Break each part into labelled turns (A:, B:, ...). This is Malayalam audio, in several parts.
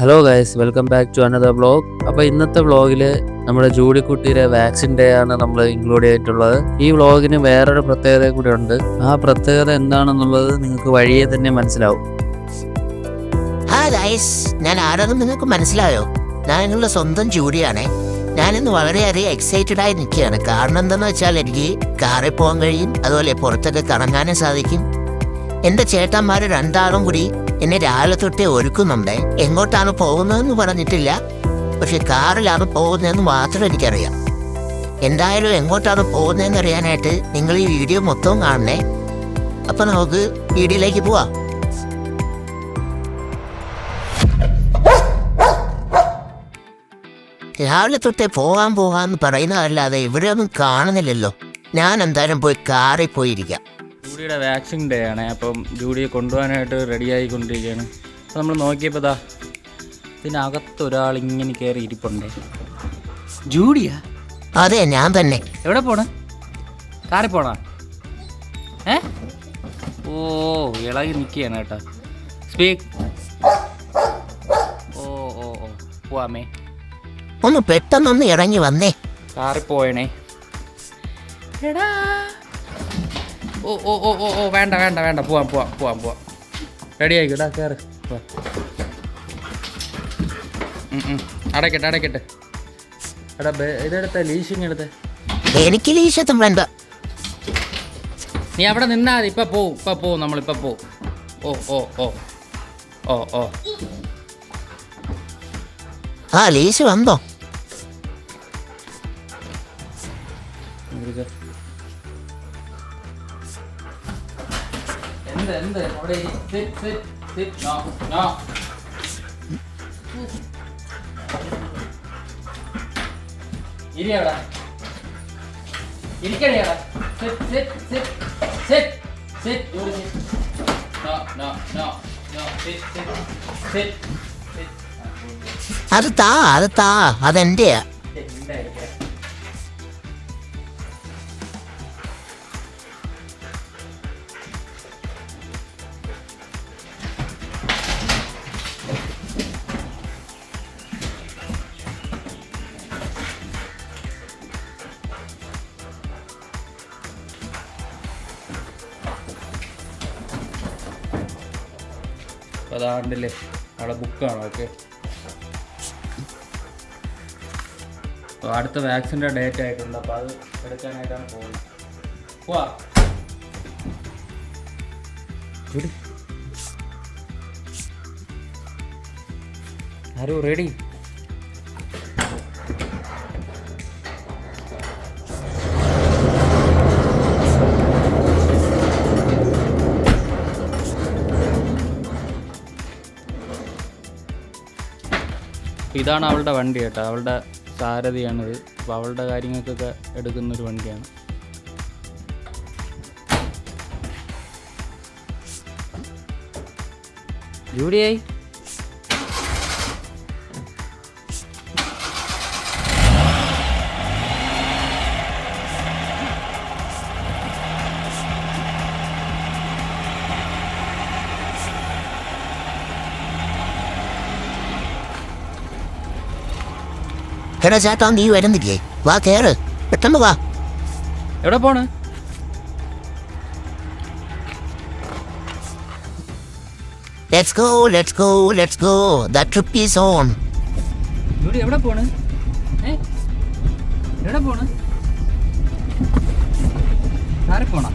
A: Hello guys welcome back to another vlog അപ്പോൾ ഇന്നത്തെ വ്ളോഗിൽ നമ്മുടെ ജൂഡിക്കുട്ടിയുടെ വാക്സിൻ ഡേ ആണ് നമ്മൾ ഇൻക്ലൂഡ് ചെയ്തിട്ടുള്ളത്. ഈ വ്ളോഗിന് വേറൊരു പ്രത്യേകത കൂടി ഉണ്ട്. ആ പ്രത്യേകത എന്താണെന്നുള്ളത് നിങ്ങൾക്ക് വഴിയെ തന്നെ മനസ്സിലാവും.
B: ഹാ ഗൈസ് ഞാൻ ആരാണെന്ന് നിങ്ങൾക്ക് മനസ്സിലായോ? ഞാൻ നിങ്ങളുടെ സ്വന്തം ജൂഡിയാണേ. ഞാനിന്ന് വളരെയധികം എക്സൈറ്റഡ് ആയി നിൽക്കുകയാണ്. കാരണം എന്താണെന്ന് വെച്ചാൽ എനിക്ക് കാറിൽ പോകാൻ കഴിയും. അതുപോലെ പുറത്തൊക്കെ കറങ്ങാനും സാധിക്കും. എന്റെ ചേട്ടന്മാര് രണ്ടാളും കൂടി എന്നെ രാവിലെ തൊട്ടേ ഒരുക്കുന്നുണ്ട്. എങ്ങോട്ടാണ് പോകുന്നതെന്ന് പറഞ്ഞിട്ടില്ല. പക്ഷെ കാറിലാണ് പോകുന്നതെന്ന് മാത്രം എനിക്കറിയാം. എന്തായാലും എങ്ങോട്ടാണ് പോകുന്നതെന്ന് അറിയാനായിട്ട് നിങ്ങൾ ഈ വീഡിയോ മൊത്തവും കാണണേ. അപ്പൊ നമുക്ക് വീഡിയോയിലേക്ക് പോവാം. രാവിലെ തൊട്ടേ പോകാൻ പോകാന്ന് പറയുന്നതല്ലാതെ ഇവിടെ ഒന്നും കാണുന്നില്ലല്ലോ. ഞാൻ എന്തായാലും പോയി കാറിൽ പോയിരിക്കാം.
C: ജൂഡിയുടെ വാക്സിൻ ഡേ ആണ്. അപ്പം ജൂഡിയെ കൊണ്ടുപോകാനായിട്ട് റെഡി ആയിക്കൊണ്ടിരിക്കുകയാണ് അപ്പോൾ നമ്മൾ നോക്കിയപ്പോൾ ഇതാ ഇതിനകത്ത് ഒരാൾ ഇങ്ങനെ കയറി ഇരിപ്പുണ്ട്. ജൂഡിയാ?
B: അതെ ഞാൻ തന്നെ.
C: എവിടെ പോണ? കാറി പോണ? ഏ? ഓ ഇളകി നിൽക്കുകയാണ് കേട്ടോ. സ്പീക്ക് ഓ ഓ ഓ പോവാമേ.
B: ഒന്ന് പെട്ടെന്നൊന്ന് ഇറങ്ങി വന്നേ.
C: കാറി പോയണേ. എടാ. ഓ ഓ ഓ ഓ ഓ വേണ്ട വേണ്ട വേണ്ട. പോവാം പോവാം പോവാം പോവാം. റെഡി ആയിക്കോട്ടാ കയറ്. പോവാം. അടയ്ക്കട്ടെ അടയ്ക്കട്ടെ. എടാ ബേ- ഇതെടുത്ത ലീഷിങ് എടുത്ത്.
B: എനിക്ക് ലീശത്തും വേണ്ട.
C: നീ അവിടെ നിന്നാ മതി. ഇപ്പം പോവും ഇപ്പം പോവും നമ്മളിപ്പം പോവും. ഓ ഓ ഓ. ഓ ഓ.
B: ആ ലീശ് വന്നോ?
C: എന്ത് എന്ത് അവിടെ ഇരി. അവിടെ. ഇരിക്കടി അവിടെ. Sit, sit, sit, sit, sit. ഇവിടെ. No, no, no, no. Sit, sit, sit, sit.
B: അത് താ അത് താ അതെന്റെയാ
C: അതാണ്ടില്ലേ അവിടെ ബുക്കാണ് ഓക്കെ അപ്പോൾ അടുത്ത വാക്സിന്റെ ഡേറ്റ് ആയിട്ടുണ്ട്. അപ്പോൾ അത് എടുക്കാനായിട്ടാണ് പോകുന്നത്. പോവാ. ആരോ റെഡി ഇതാണ് അവളുടെ വണ്ടി കേട്ടോ. അവളുടെ സാരഥിയാണിത്. അപ്പോൾ അവളുടെ കാര്യങ്ങൾക്കൊക്കെ എടുക്കുന്നൊരു വണ്ടിയാണ്. ജൂഡിയായി.
B: എടാ ചേട്ടാ നീ വരുന്നില്ലേ? വാ കേറ്. പെട്ടെന്ന് വാ.
C: എവിടെ പോണ്?
B: Let's go let's go let's go the trip is
C: on എവിടെ പോണ്? എവിടെ പോണ്? ആരെ പോണ?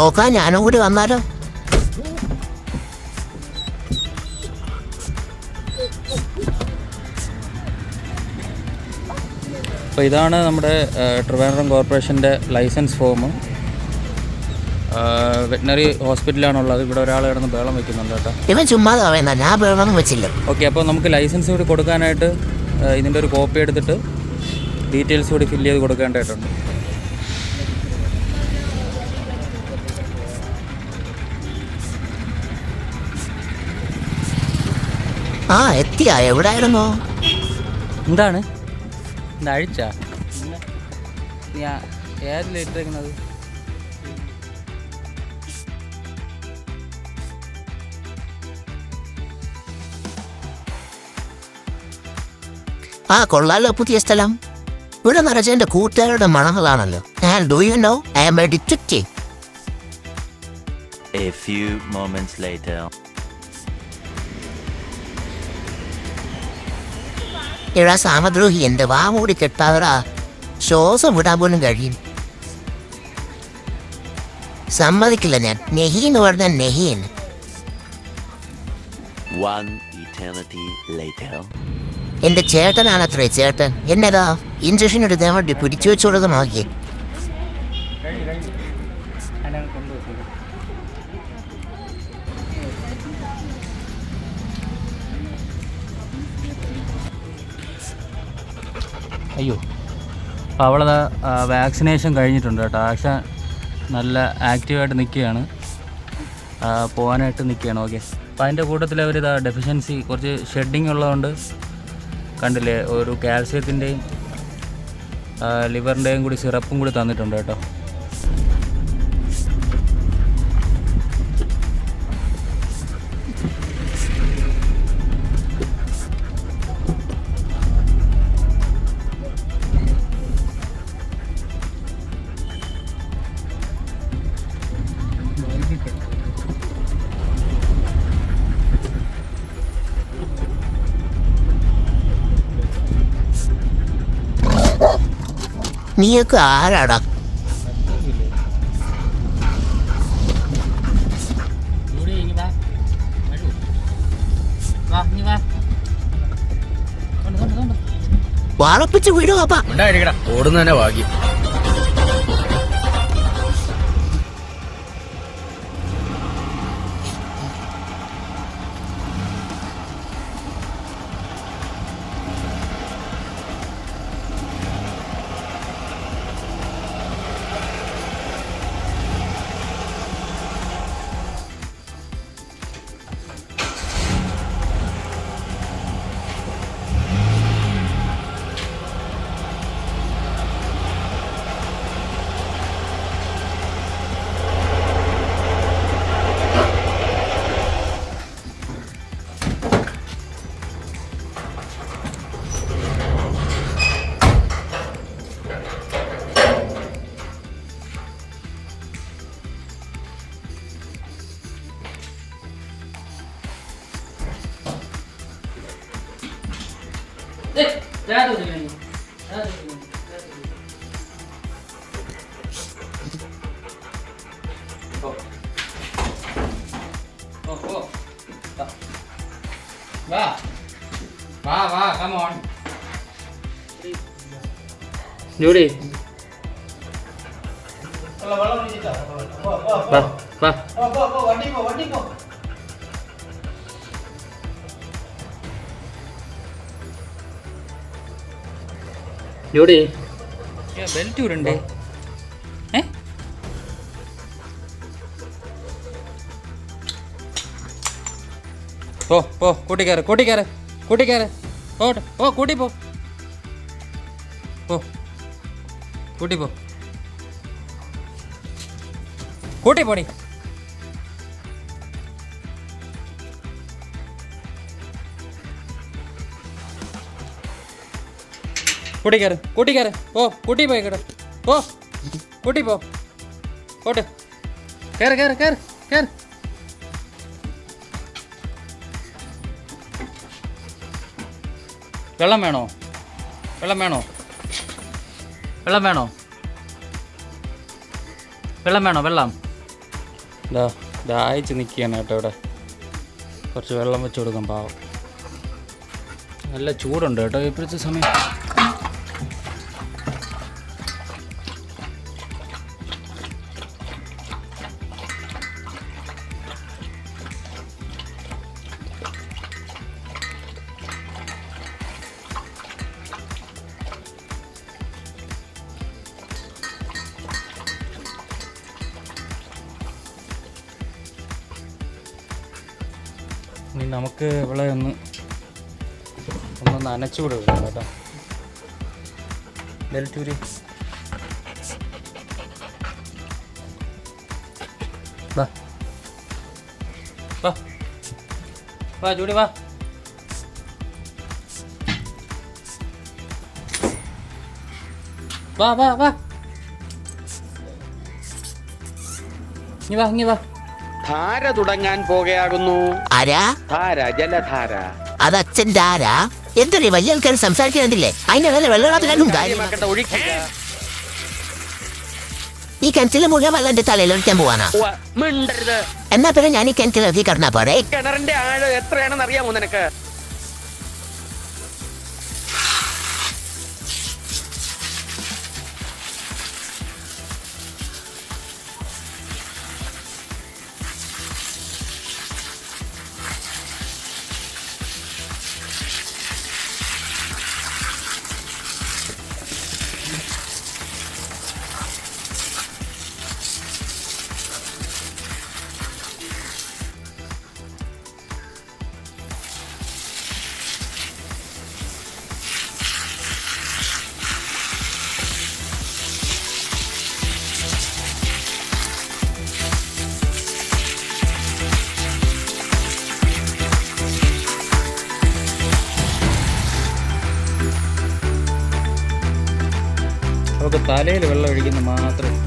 B: നോക്കാൻ ഞാനും കൂടി വന്നാലോ?
C: അപ്പോൾ ഇതാണ് നമ്മുടെ ട്രിവാൻഡ്രം കോർപ്പറേഷന്റെ ലൈസൻസ് ഫോം വെറ്റിനറി ഹോസ്പിറ്റലാണുള്ളത് ഇവിടെ ഒരാൾ കിടന്ന് ബേളം വെക്കുന്നുണ്ട് കേട്ടോ.
B: ഇവൻ ചുമ്മാതെ പറയുന്ന ഞാൻ ബേളം വെച്ചില്ല.
C: ഓക്കെ അപ്പോൾ നമുക്ക് ലൈസൻസ് കൂടി കൊടുക്കാനായിട്ട് ഇതിന്റെ ഒരു കോപ്പി എടുത്തിട്ട് ഡീറ്റെയിൽസ് കൂടി ഫില്ല് ചെയ്ത് കൊടുക്കേണ്ടതായിട്ടുണ്ട്.
B: ആ എത്തിയാ. എവിടായിരുന്നോ?
C: എന്താണ്? എന്താ അഴിച്ച? ഇട്ടേക്കുന്നത്
B: ആ കൊള്ളാലോ പുതിയ സ്ഥലം. ഇവിടെ നിറച്ച എന്റെ കൂട്ടുകാരുടെ മണങ്ങളാണല്ലോ. ഞാൻ do you know I am a detective
D: A few moments later.
B: എടാ സാമദ്രോഹി എന്റെ വാ മൂടി കെട്ടാതടാ ശ്വാസം വിടാൻ പോലും കഴിയും സമ്മതിക്കില്ല ഞാൻ നെഹി എന്ന് പറഞ്ഞ നെഹീൻ
D: One eternity later.
B: എന്റെ ചേട്ടനാണത്രേ ചേട്ടൻ എന്നതാ ഇഞ്ചക്ഷൻ എടുക്കാൻ വേണ്ടി പിടിച്ചു വെച്ചുള്ളത്
C: അയ്യോ. അപ്പോൾ അവളത് വാക്സിനേഷൻ കഴിഞ്ഞിട്ടുണ്ട് കേട്ടോ. ആശ നല്ല ആക്റ്റീവായിട്ട് നിൽക്കുകയാണ് പോകാനായിട്ട് നിൽക്കുകയാണ് ഓക്കെ അപ്പോൾ അതിന്റെ കൂട്ടത്തിൽ അവർ ഇതാ ഡെഫിഷ്യൻസി കുറച്ച് ഷെഡിങ് ഉള്ളതുകൊണ്ട് കണ്ടില്ലേ ഒരു കാൽസ്യത്തിന്റെയും ലിവറിന്റെയും കൂടി സിറപ്പും കൂടി തന്നിട്ടുണ്ട് കേട്ടോ.
B: നീയൊക്കെ ആരാടാ? വളപ്പിച്ച് വിടുക ഓടുന്ന
E: ഓടുന്നതന്നെ ഭാഗ്യം.
C: Jatuh dulu ini. Jatuh dulu. Oh. Oh, oh. Wah. Wah, wah, ba ba
E: ba Wah, wah,
C: wah. Wah, wah, wah. Wah, wah,
E: wah.
C: Belt ഊരണ്ടേ ഏ? പോ പോ കൂട്ടി കയറ് കൂട്ടി കയറ് കൂട്ടി കയറ്. പോട്ടെ പോ കൂട്ടി പോ. പോ കൂട്ടി പോ. കൂട്ടി പോടി. കൂട്ടി കയറ് കൂട്ടി കയറ് പോ കൂട്ടി പോയി കേട്ടോ പോ. കൂട്ടി പോ. പോട്ടെ. കയറ് കയറ് കയറ് കയറ്. വെള്ളം വേണോ? വെള്ളം വേണോ? വെള്ളം വേണോ? വെള്ളം വേണോ? വെള്ളം. ഇതാ ദാഹിച്ച് നിൽക്കുകയാണ് കേട്ടോ ഇവിടെ. കുറച്ച് വെള്ളം വെച്ച് കൊടുക്കാം പാവം. നല്ല ചൂടുണ്ട് കേട്ടോ ഇപ്പോഴത്തെ സമയം. നമുക്ക് ഇവിടെ ഒന്ന് ഒന്ന് നനച്ചു വരും കേട്ടോ. ബെൽറ്റൂരി വാ. വാ. വാ വാ. വാ വാ വാ. ഇനി വാ ഇങ്ങി വാ.
E: ധാര തുടങ്ങാൻ പോകയാകുന്നു
B: ആരാ?
E: ധാര ജലധാര.
B: അത് അച്ഛൻ ആരാ? എന്തൊരു വലിയ ആൾക്കാർ സംസാരിക്കുന്നില്ലേ അതിന്റെ മേലെ വെള്ളത്തിലും
E: കാര്യമാക്കട്ടെ ഒഴിക്കുക.
B: ഈ കിണറ്റിലെ മുഴുവൻ വെള്ളം എന്റെ തലയിൽ ഒഴിക്കാൻ പോവാനാ.
E: ഉവ്വ, മിണ്ടരുത്.
B: എന്നാ പിന്നെ ഞാൻ ഈ കിണറ്റിൽ ഇറക്കി കിടന്നാ പോരെ?
E: കിണറിന്റെ ആഴം എത്രയാണെന്ന് അറിയാമോ നിനക്ക്?
C: തലയിൽ വെള്ളം ഒഴിക്കുന്ന മാത്രമേ